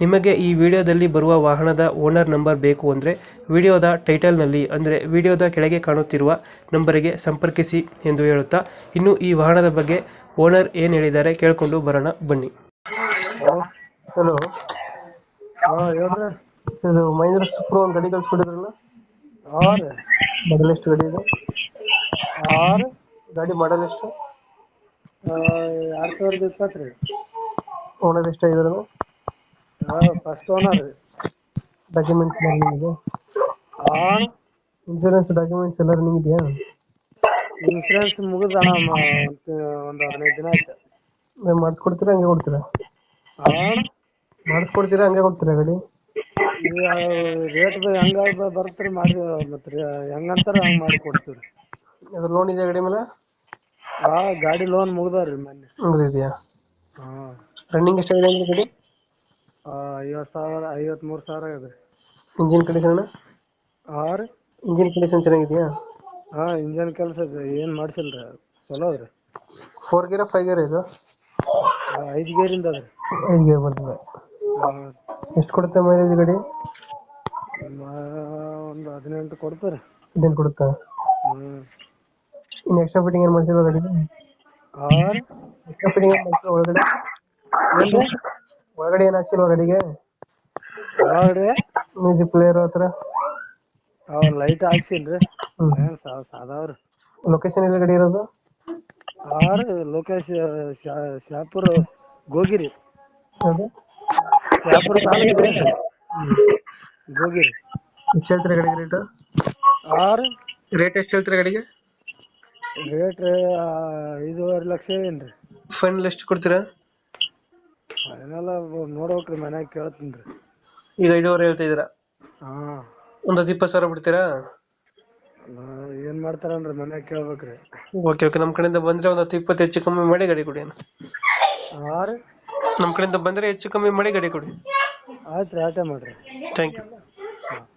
ನಿಮಗೆ ಈ ವಿಡಿಯೋದಲ್ಲಿ ಬರುವ ವಾಹನದ ಓನರ್ ನಂಬರ್ ಬೇಕು ಅಂದರೆ ವಿಡಿಯೋದ ಟೈಟಲ್ನಲ್ಲಿ ಅಂದರೆ ವಿಡಿಯೋದ ಕೆಳಗೆ ಕಾಣುತ್ತಿರುವ ನಂಬರಿಗೆ ಸಂಪರ್ಕಿಸಿ ಎಂದು ಹೇಳುತ್ತಾ ಇನ್ನು ಈ ವಾಹನದ ಬಗ್ಗೆ ಓನರ್ ಏನು ಹೇಳಿದ್ದಾರೆ ಕೇಳಿಕೊಂಡು ಬರೋಣ ಬನ್ನಿ. ಹಲೋ. ಹಾ ಹೇಳ್ರಿ. ಇದು ಮಹೇಂದ್ರ ಸುಪ್ರೋ ಒಂದು ಗಾಡಿ ಕಳ್ಸ್ಕೊಟ್ಟಿದ್ರಲ್ಲ? ಹಾ ರೀ. ಮಾಡಲ್ ಎಷ್ಟು ಗಾಡಿ ಇದೆ? ಹಾ ರೀ. ಗಾಡಿ ಮಾಡಲ್ ಎಷ್ಟು? ಎರಡು ಸಾವಿರದ ಇಪ್ಪತ್ತು ರೀ. ಓನರ್ ಹಾ ಫಸ್ಟ್ ಓನರ್ ಡಾಕ್ಯುಮೆಂಟ್ಸ್ ಹಾ ಇನ್ಶೂರೆನ್ಸ್ ಡಾಕ್ಯುಮೆಂಟ್ಸ್ ಎಲ್ಲ ರನ್ನಿಂಗ್ ಇದೆಯಾ? ಇನ್ಶೂರೆನ್ಸ್ ಮುಗಿದ ಒಂದು ಹದಿನೈದು ದಿನ ಆಯ್ತು. ಮಾಡಿಸ್ಕೊಡ್ತೀರಾ ಹಂಗೆ ಕೊಡ್ತೀರಾ? ಮಾಡಿಸ್ಕೊಡ್ತೀರಾ ಹಂಗೆ ಕೊಡ್ತೀರಾ ಗಾಡಿ? ರೇಟ್ ಹೆಂಗ ಬರ್ತೀರಿ ಮಾಡಿ ಮತ್ತೆ ಹೆಂಗಂತಾರ ಹಂಗ್ ಮಾಡಿ ಕೊಡ್ತೀವಿ ಅದ್ರ ಅದು ಲೋನ್ ಇದೆ ಗಾಡಿ ಮೇಲೆ? ಆ ಗಾಡಿ ಲೋನ್ ಮುಗ್ದಾವ್ರಿ ಮೊನ್ನೆ. ಹಂಗೆ ಇದೆಯಾ ಹಾ. ರನ್ನಿಂಗ್ ಎಷ್ಟಾಗಿದೆ ಗಾಡಿ? ಐವತ್ತು ಸಾವಿರ ಐವತ್ಮೂರು ಸಾವಿರ ಇದೆ ಇಂಜಿನ್ ಕಂಡೀಷನ್ ಆರ್ ರೀ. ಇಂಜಿನ್ ಕಂಡೀಷನ್ ಚೆನ್ನಾಗಿದೆಯಾ? ಹಾ ಇಂಜನ್ ಕೆಲಸ ಏನ್ ಮಾಡ್ಸಿಲ್ರಿ? ಚಲೋ ಅದ್ರಿ. ಫೋರ್ ಗೇರ ಫೈವ್ ಗೇರ್ ಇದು? ಐದು ಇಂದ ಅದ್ರಿ. ಐದು ಗೇರ್ ಬರ್ತದೆ ಎಷ್ಟು ಕೊಡುತ್ತೆ ಮೈಲೇಜ್ ಗಾಡಿ? ಒಂದು ಹದಿನೆಂಟು ಕೊಡ್ತಾರೆ. ಇದೇನು ಕೊಡುತ್ತಾ? ಹ್ಮ್ ಇನ್ನು ಎಕ್ಸ್ಟ್ರಾ ಫಿಟ್ಟಿಂಗ್ ಏನು ಮಾಡ್ಸಿಲ್ವಾ ಗಾಡಿ ಆರ್ ಎಕ್ಸ್ಟ್ರಾ ಫಿಟ್ಟಿಂಗ್ ಏನು ಮಾಡ್ಸಿಲ್ಲ ಒಳಗಡೆ? ಒಳಗಡೆ ಏನ್ ಹಾಕ್ಸಿಲ್ವಾ ಗಾಡಿಗೆ? ಒಳಗಡೆ? ಮ್ಯೂಸಿಕ್ ಪ್ಲೇಯರ್ ಹತ್ರ. ಅವ್ರ ಲೈಟ್ ಹಾಕ್ಸಿಲ್ರಿ. ಹ್ಮ್. ಏನ್ ಸಾ- ಸಾದಾವ್ರಿ ಲೊಕೇಶನ್ ಎಲ್ಲ ಗಡಿ ಇರೋದು? ಆರ್ ಲೋಕೇಶ್ ಶಾ- ಶಾಪುರ್ ಗೋಗಿರಿ. ಶಾಪುರ್ ತಾಲೂಕು ಗೋಗಿರಿ. ಎಷ್ಟು ಹೇಳ್ತೀರಾ ಗಾಡಿಗೆ ರೇಟ್ ಆರ್ ರೇಟ್ ಎಷ್ಟು ಹೇಳ್ತೀರಾ ಗಾಡಿಗೆ? ರೇಟ್ ಐದೂವರೆ ಲಕ್ಷ ಏನ್ರಿ. ಫೈನಲ್ ಎಷ್ಟು ಕೊಡ್ತೀರಾ? ಅದನ್ನೆಲ್ಲ ನೋಡ್ಬೇಕ್ರಿ ಮನ್ಯಾಗ ಕೇಳ್ತೀನಿ ರೀ. ಈಗ ಐದುವರೆ ಹೇಳ್ತಾ ಇದ್ದೀರಾ? ಹಾ. ಒಂದು ಹತ್ತು ಇಪ್ಪತ್ತು ಸಾವಿರ ಬಿಡ್ತೀರಾ? ಏನ್ ಮಾಡ್ತಾರನ್ರಿ ಮನ್ಯಾಗ ಕೇಳ್ಬೇಕ್ರಿ. ಓಕೆ ಓಕೆ ನಮ್ಮ ಕಡೆಯಿಂದ ಬಂದ್ರೆ ಒಂದು ಹತ್ತು ಇಪ್ಪತ್ತು ಹೆಚ್ಚು ಕಮ್ಮಿ ಮಾಡಿ ಗಾಡಿ ಕೊಡಿ ಆರ್ ನಮ್ಮ ಕಡೆಯಿಂದ ಬಂದ್ರೆ ಹೆಚ್ಚು ಕಮ್ಮಿ ಮಾಡಿ ಗಾಡಿ ಕೊಡಿ. ಆಯ್ತ್ರಿ ಆಟೇ ಮಾಡ್ರಿ. Thank you